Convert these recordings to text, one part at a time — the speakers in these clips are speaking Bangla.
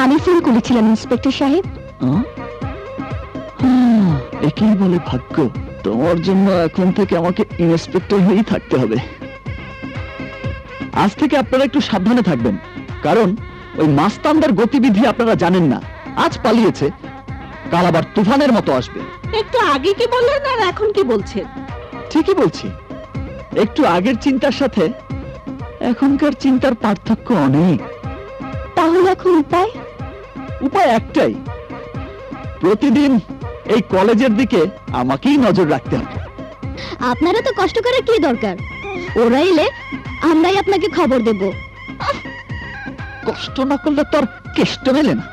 আমি ফোন করেছিলাম ইন্সপেক্টর সাহেব। আহ? আহ, একেই বলে ভাগ্য। তোমার জন্য এখন থেকে আমাকে ইন্সপেক্টর হয়েই থাকতে হবে। আজ থেকে আপনারা একটু সাবধানে থাকবেন কারণ ওই মাস্তানদের গতিবিধি আপনারা জানেন না। আজ পালিয়েছে কাল আবার তুফানের মতো আসবে। একটু আগে কি বললেন আর এখন কি বলছেন? ঠিকই বলছি। একটু আগের চিন্তার সাথে এখনকার চিন্তার পার্থক্য অনেক। তাহলে এখন উপায়? উপায় একটাই। প্রতিদিন এই কলেজের দিকে আমাকেই নজর রাখতে হবে। আপনারা তো কষ্ট করে কি দরকার? ওরা এলে আমরাই আপনাকে খবর দেব। কষ্ট না করলে তোর কেষ্ট মেলে না।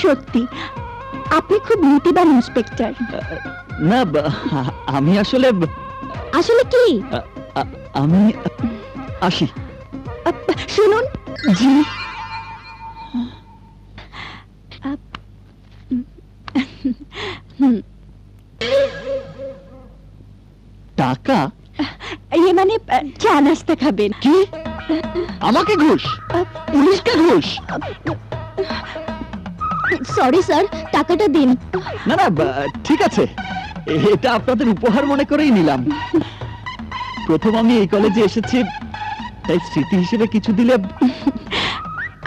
সত্যি আপনি খুব নীতিবান ইন্সপেক্টর। না আমি আসলে আসলে কি? আমি আসি। শুনুন জি টাকা? ইয়ে মানে চা নাস্তা খাবেন। কি? আমাকে ঘুষ? পুলিশকে ঘুষ? সরি স্যার টাকাটা দিন। না না ঠিক আছে। এটা আপনাদের উপহার মনে করেই নিলাম। প্রথম আমি এই কলেজে এসেছি তাই স্মৃতি হিসেবে কিছু দিলে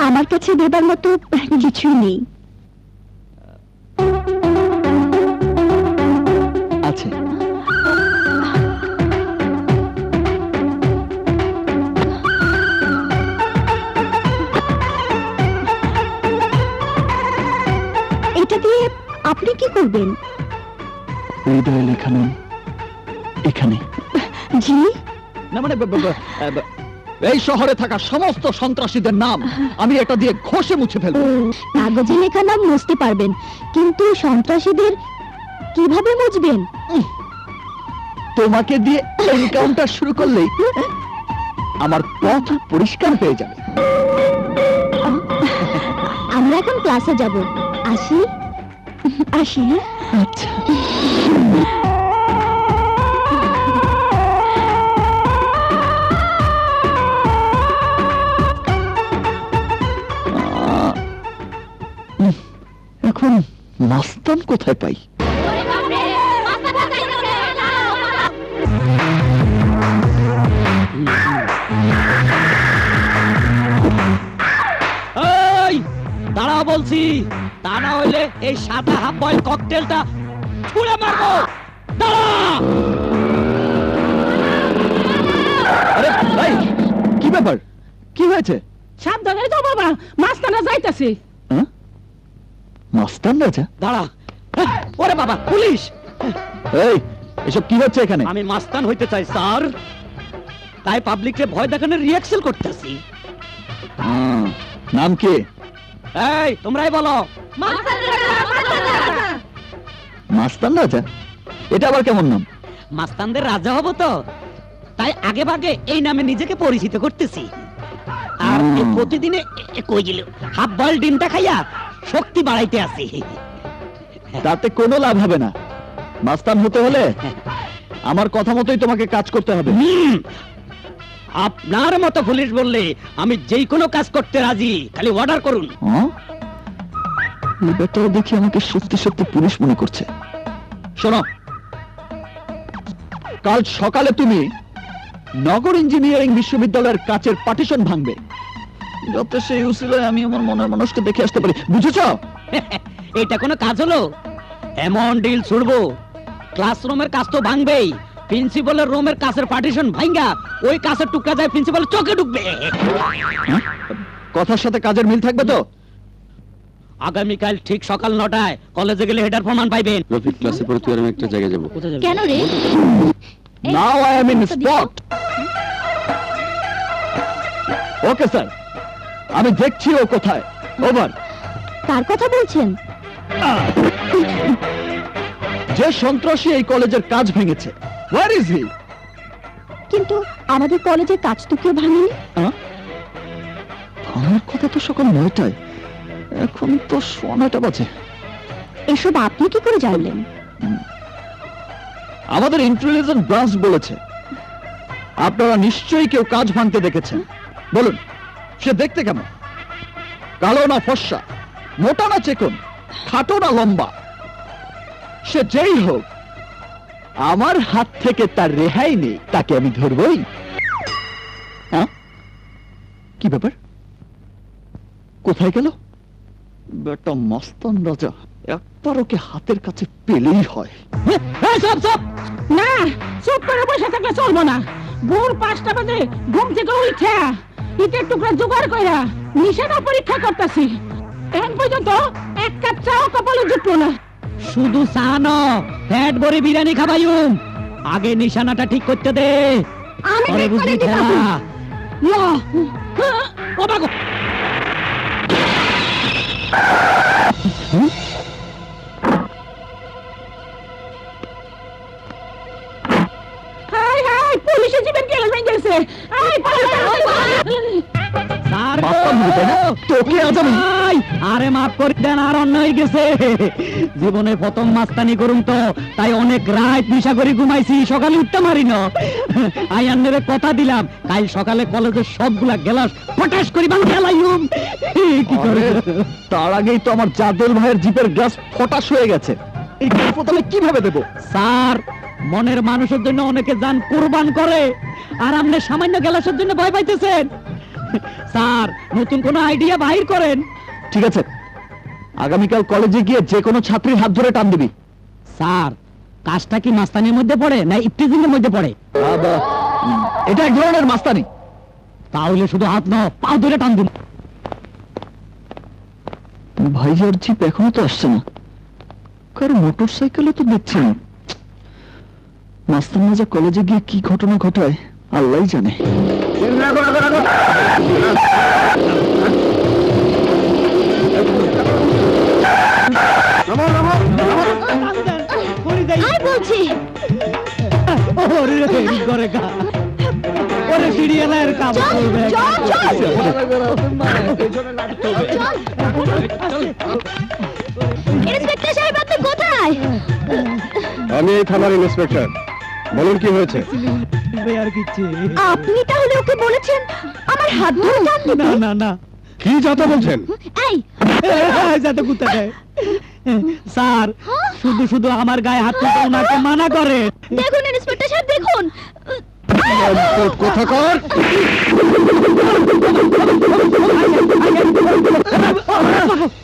আমার কাছে দেবার মতো কিছুই নেই। আছে। এটা দিয়ে আপনি কি করবেন? হৃদয়ে লেখানো এখানে। জি? না মানে এই শহরে থাকা সমস্ত সন্ত্রাসীদের নাম আমি এটা দিয়ে ঘষে মুছে ফেলব। কাগজে লেখা নাম মুছতে পারবেন কিন্তু সন্ত্রাসীদের কীভাবে মুছবেন তোমাকে দিয়ে এনকাউন্টার শুরু করলেই আমার পথ পরিষ্কার হয়ে যাবে। আমরা এখন ক্লাসে যাব। আসি? আসি হ্যাঁ? আচ্ছা। এখন মাস্তান কোথায় পাই? তা না হইলে এই সাদা হাফ বয়েল ককটেলটা ছুঁড়ে মারবো। দাঁড়া! আরে ভাই কি ব্যাপার? কি হয়েছে? সাবধানে বাবা যাইতাছে। হ্যাঁ? মাস্তান রাজা দাঁড়া। ওরে বাবা পুলিশ! এই এসব কি হচ্ছে এখানে? আমি মাস্তান হইতে চাই স্যার। তাই পাবলিককে ভয় দেখানোর রিয়াকশন করতেছি। নাম কি? এই তোমরাই বলো। মাস্তান রাজা? এটা আবার কেমন নাম? মাস্তানদের রাজা হব তো। তাই আগে ভাগে এই নামে নিজেকে পরিচিত করতেছি। আর প্রতিদিনে কই গেল হাফ বয়েল ডিমটা খাইয়া শক্তি বাড়াইতে আছি। তাতে কোনো লাভ হবে না। মাস্তান হতে হলে আমার কথা মতোই তোমাকে কাজ করতে হবে। আপনার মতো পুলিশ বললে আমি যেই কোনো কাজ করতে রাজি খালি অর্ডার করুন। ব্যাটাও দেখি আমাকে সত্যি সত্যি পুলিশ মনে করছে। শোনো। কাল সকালে তুমি নগর ইঞ্জিনিয়ারিং বিশ্ববিদ্যালয়ের কাচের পার্টিশন ভাঙবে। যাতে সেই উসিলায় আমি আমার মনের মানুষকে দেখে আসতে পারি। বুঝেছ? এটা কোনো কাজ হলো? এমন ডিল ছুড়বো। ক্লাসরুমের কাজ তো ভাঙবেই। প্রিন্সিপালের রুমের কাছের পার্টিশন ভাঙ্গা ওই কাছের টুকরা যায় প্রিন্সিপাল চোখে ঢুকবে। হ্যাঁ? কথার সাথে কাজের মিল থাকবে তো? আগামীকাল ঠিক সকাল নটায় কলেজে গেলে হেডার প্রমাণ পাইবেন। রফিক ক্লাসে পরে তুই আর আমি একটা জায়গায় যাব। কেন রে? Now I am in spot okay sir আমি দেখছি ও কোথায়। ওভার কার কথা বলছেন? যে সন্ত্রাসী এই কলেজের কাজ ভেঙেছে। ওয়ার ইজ হি কিন্তু আমাদের কলেজের কাজ তো কেউ ভাঙেনি। আমার কথা তো সকাল নয়টায়। এখন তো সোয়া নয়টা বাজে। এসব আপনি কি করে জানলেন? আমাদের ইন্টেলিজেন্স ব্রাঞ্চ বলেছে। আপনারা নিশ্চয়ই কেউ কাজ ভাঙতে দেখেছেন। বলুন সে দেখতে কেমন? কালো না ফর্সা মোটা না চেকন খাটো না লম্বা। সে যেই হোক আমার হাত থেকে তার রেহাই নেই তাকে আমি ধরবই। হ্যাঁ? কি ব্যাপার? কোথায় গেল? বেটা মস্তান রাজা একবার ওকে হাতের কাছে পেলেই হয়? সব সব না চুপ করে বসে থাকলে চলবো না। ভোর পাঁচটা বাজে ঘুম থেকে উঠে ইটের টুকরা জোগাড় কইরা নিশানা পরীক্ষা করতেছি। এখন পর্যন্ত এক কাপ চাও কপালে জুটলো না। শুধু সানো ফ্যাট ভরে বিরিয়ানি খাবাইুম আগে নিশানাটা ঠিক করতে দে। আমি ঠিক করে দিতাম। ও হাই পুলিশে জীবন ভেঙে গেছে। আই স্যার গো! মাস্তান হবি তাই না? তোকে আজ আরে মাফ করে দেন আর অন্য হয়ে গেছে। জীবনে প্রথম মাস্তানি করুম তো তাই অনেক রাত নিশা করে ঘুমাইছি সকালে উঠতে মারি না। কথা দিলাম কাল সকালে কলেজের সবগুলা গেলাস পটাশ করি বাং কি করে তার আগেই তো আমার জাদুল ভাইয়ের জিপের গ্লাস ফটাস হয়ে গেছে। এই গল্প তাহলে কীভাবে দেবো? স্যার মনের মানুষের জন্য অনেকে যান কোরবান করে আর আপনি সামান্য গেলাসের জন্য ভয় পাইতেছেন। স্যার নতুন কোন আইডিয়া বাহির করেন। ঠিক আছে। আগামীকাল কলেজে গিয়ে যে কোনো ছাত্রীর হাত ধরে টান দিবি। স্যার কাজটা কি মাস্তানির মধ্যে পড়ে না ইফটিজিং এর মধ্যে পড়ে? এটা এক ধরনের মাস্তানি। তাহলে শুধু হাত ন পা ধরে টান দিন। ভাইয়ার জিপ এখনও তো আসছে না। কারও মোটর সাইকেলও তো দেখছি না মাস্তান রাজা কলেজে গিয়ে কি ঘটনা ঘটায় আল্লাহ জানে। আমি এই থানার ইন্সপেক্টর। বলুন কি হয়েছে? আর কিচ্ছে। আপনি তাহলে ওকে বলেছেন? আমার হাত ধরে না না না। কি যাতা বলছেন? এই। যাতে কুত্তা স্যার শুধু শুধু আমার গায়ে হাত তুলতে ওনাকে মানা করে। দেখুন ইন্সপেক্টর সাহেব দেখুন। কোথাকার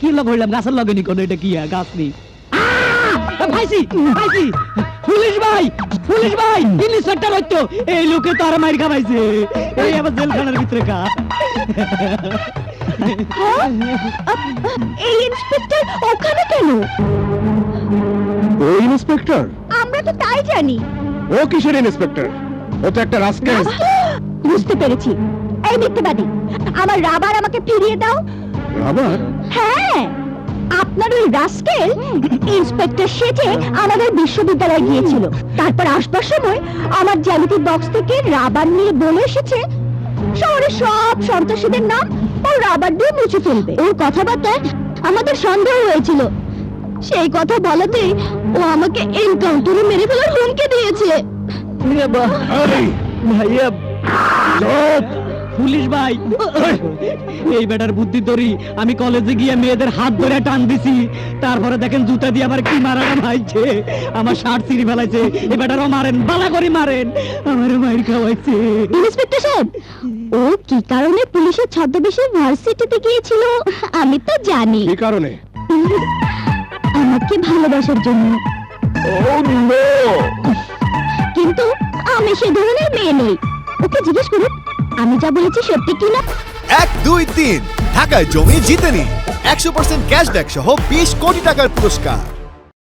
কি লগ হইলাম? গাছের লগে নি কোনো এটা কি আর? গাছ নি ভাইসি ভাইসি পুলিশ ভাই পুলিশ ভাই ইন্সপেক্টর হইতো এই লোকে তো আর মাইর খাবাইছে এই আবার জেলখানার ভিতরে কা এই ইন্সপেক্টর ওখানে কেন? ও ইন্সপেক্টর? আমরা তো তাই জানি। ও কিসের ইন্সপেক্টর? ও তো একটা রাস্কেল বুঝতে পেরেছি। এই মিথ্যেবাদী আমার রাবার আমাকে ফিরিয়ে দাও। আবার হ্যাঁ। আপনার ওই রাস্কেল? ইন্সপেক্টর সেজে আমাদের বিশ্ববিদ্যালয়ে গিয়েছিল। তারপর আসবার সময় আমার জ্যামিতি বক্স থেকে রাবার নিয়ে বলে এসেছে। শহরের সব সন্ত্রাসীদের নাম ও রাবার দিয়ে মুছে ফেলবে। ওর কথাবার্তায় আমাদের সন্দেহ হয়েছিল। সেই কথা বলাতেই ও আমাকে এনকাউন্টারে মেরে ফেলার হুমকি দিয়েছে। ভাইয়া! পুলিশ ভাই। এই বেটার বুদ্ধি ধরি আমি কলেজে গিয়ে মেয়েদের হাত ধরে টান দিছি। তারপরে দেখেন জুতা দিয়ে আমার কি মারাটা ভাইছে আমার শার্ট ছিঁড়ি ফেলাইছে। এই বেটারও মারেন বালা করে মারেন। আমার মাইর খাওয়াইছে। ইন্সপেক্টর সাহেব ও কি কারণে পুলিশের ছদ্মবেশে ভার্সিটিতে গিয়েছিল? আমি তো জানি। কি কারণে? আমাকে ভালোবাসার জন্য। কিন্তু আমি সে ধরনের মেয়ে নই। ওকে জিজ্ঞেস করুন আমি যা বলেছি সত্যি কি না? এক, দুই, তিন। ঢাকায় জমি জিতেনি একশো পার্সেন্ট ক্যাশব্যাক সহ বিশ কোটি টাকার পুরস্কার।